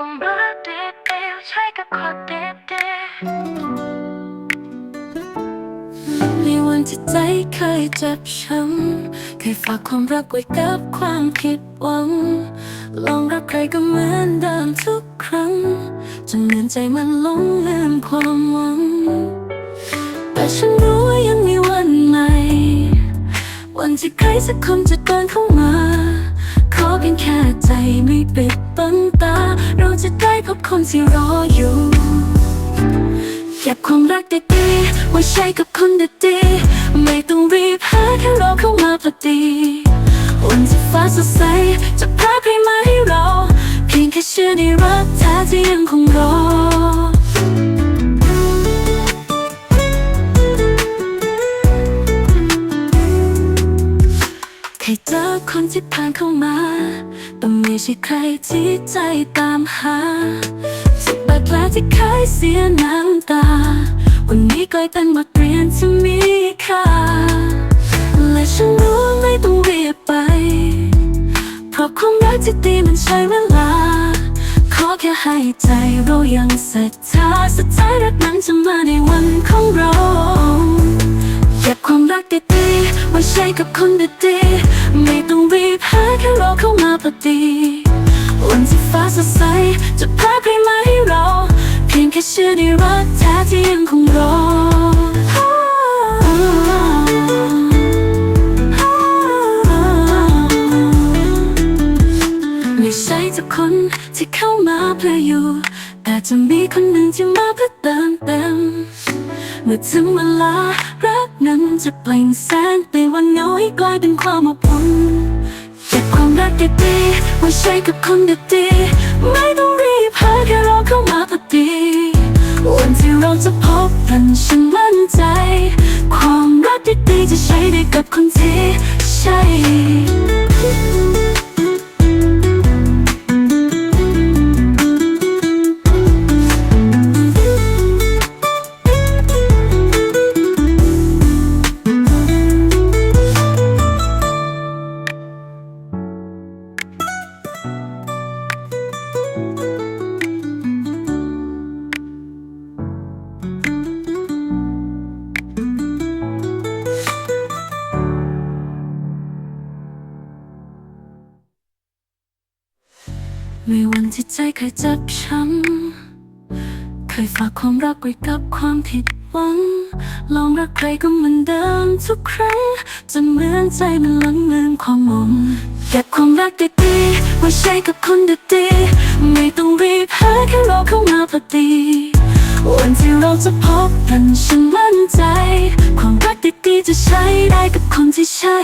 ความรักเดียวใช้กับคนเดียวๆในวันที่ใจเคยเจ็บช้ำเคยฝากความรักไว้กับความผิดหวัง ลองรักใครก็เหมือนเดิมทุกครั้ง จนเหมือนใจมันหลงลืมความหวัง แต่ฉันรู้ว่ายังมีวันใหม่ วันที่ใครสักคนจะเดินเข้ามา ขอเพียงแค่ใจไม่ปิดบังตา เราจะได้พบคนที่รออยู่เก็บความรักดีๆไว้ใช้กับคนดีๆไม่ต้องรีบหาแค่รอเข้ามาพอดีวันที่ฟ้าสดใสจะพาใครมาให้เรา เพียงแค่เชื่อในรักแท้ที่ยังคงรอ คนที่ผ่านเข้ามาต้องไม่ใช่ใครที่ใจตามหาจากบาดแผลที่เคยเสียน้ำตา วันนี้กลายเป็นบทเรียนที่มีค่า และฉันรู้ไม่ต้องรีบไป เพราะความรักที่ดีมันใช้เวลา ขอแค่ให้ใจเรายังศรัทธาสุดท้ายรักนั้นจะมาในวันของเราเก็บความรักดีๆไว้ใช้กับคนดีๆ ไม่ต้องรีบหาแค่รอเข้ามาพอดี วันที่ฟ้าสดใส จะพาใครมาให้เรา เพียงแค่เชื่อในรักแท้ที่ยังคงรอไม่ใช่ทุกคนที่เข้ามาเพื่ออยู่ แต่จะมีคนหนึ่งที่มาเพื่อเติมเต็มเมื่อถึงเวลารักนั้นจะเปล่งแสงเปลี่ยนวันเงาให้กลายเป็นความอบอุ่น ดีๆไม่ใช่กับคนดีๆไม่ต้องรีบหาแค่รอเข้ามาพอดี วันที่เราจะพบกันฉันมั่นใจ ความรักดีๆจะใช้ได้กับคนที่ใช่ ในวันที่ใจเคยเจ็บช้ำ เคยฝากความรักไว้กับความผิดหวัง ลองรักใครก็เหมือนเดิมทุกครั้งจนเหมือนใจมันหลังเลืมความหมงเก็บความรักดีๆไว้ใช้กับคนดีๆไม่ต้องรีบหาแค่รอเข้ามาพอดี วันที่เราจะพบกันฉันมั่นใจ ความรักดีๆจะใช้ได้กับคนที่ใช่